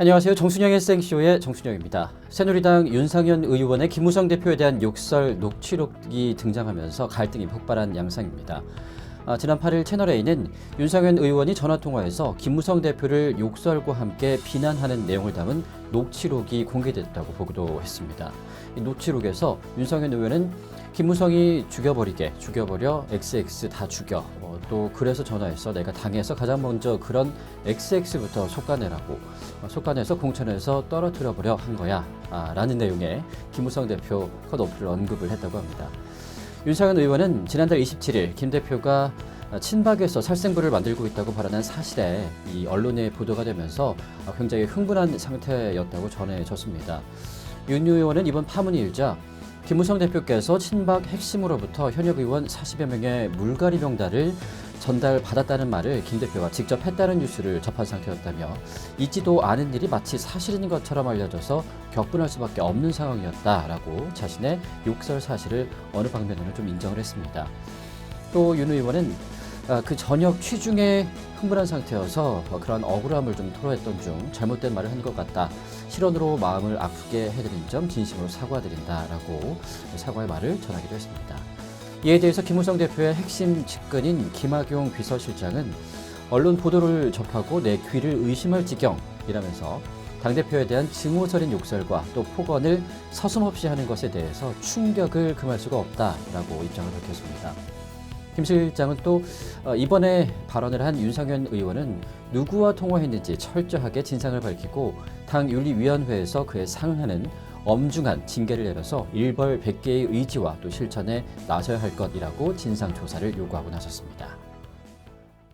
안녕하세요. 정순영의 생쇼의 정순영입니다. 새누리당 윤상현 의원의 김무성 대표에 대한 욕설 녹취록이 등장하면서 갈등이 폭발한 양상입니다. 아, 지난 8일 채널A는 윤상현 의원이 전화통화에서 김무성 대표를 욕설과 함께 비난하는 내용을 담은 녹취록이 공개됐다고 보도했습니다. 이 녹취록에서 윤상현 의원은 김무성이 죽여버리게 죽여버려 XX 다 죽여 어, 또 그래서 전화해서 내가 당해서 가장 먼저 그런 XX부터 속아내라고 어, 속아내서 공천에서 떨어뜨려 버려 한 거야 아, 라는 내용의 김무성 대표 컷오프를 언급을 했다고 합니다. 윤상현 의원은 지난달 27일 김 대표가 친박에서 살생부를 만들고 있다고 발언한 사실에 이 언론에 보도가 되면서 굉장히 흥분한 상태였다고 전해졌습니다. 윤 의원은 이번 파문이 일자 김무성 대표께서 친박 핵심으로부터 현역 의원 40여 명의 물갈이 명단을 전달받았다는 말을 김 대표가 직접 했다는 뉴스를 접한 상태였다며 있지도 않은 일이 마치 사실인 것처럼 알려져서 격분할 수밖에 없는 상황이었다라고 자신의 욕설 사실을 어느 방면으로 좀 인정을 했습니다. 또 윤 의원은 아, 그 저녁 취중에 흥분한 상태여서 어, 그런 억울함을 좀 토로했던 중 잘못된 말을 한 것 같다. 실언으로 마음을 아프게 해드린 점 진심으로 사과드린다라고 사과의 말을 전하기도 했습니다. 이에 대해서 김무성 대표의 핵심 측근인 김학용 비서실장은 언론 보도를 접하고 내 귀를 의심할 지경이라면서 당대표에 대한 증오설인 욕설과 또 폭언을 서슴없이 하는 것에 대해서 충격을 금할 수가 없다라고 입장을 밝혔습니다. 김 실장은 또 어, 이번에 발언을 한 윤상현 의원은 누구와 통화했는지 철저하게 진상을 밝히고 당 윤리위원회에서 그에 상응하는 엄중한 징계를 내려서 일벌 100개의 의지와 또 실천에 나서야 할 것이라고 진상 조사를 요구하고 나섰습니다.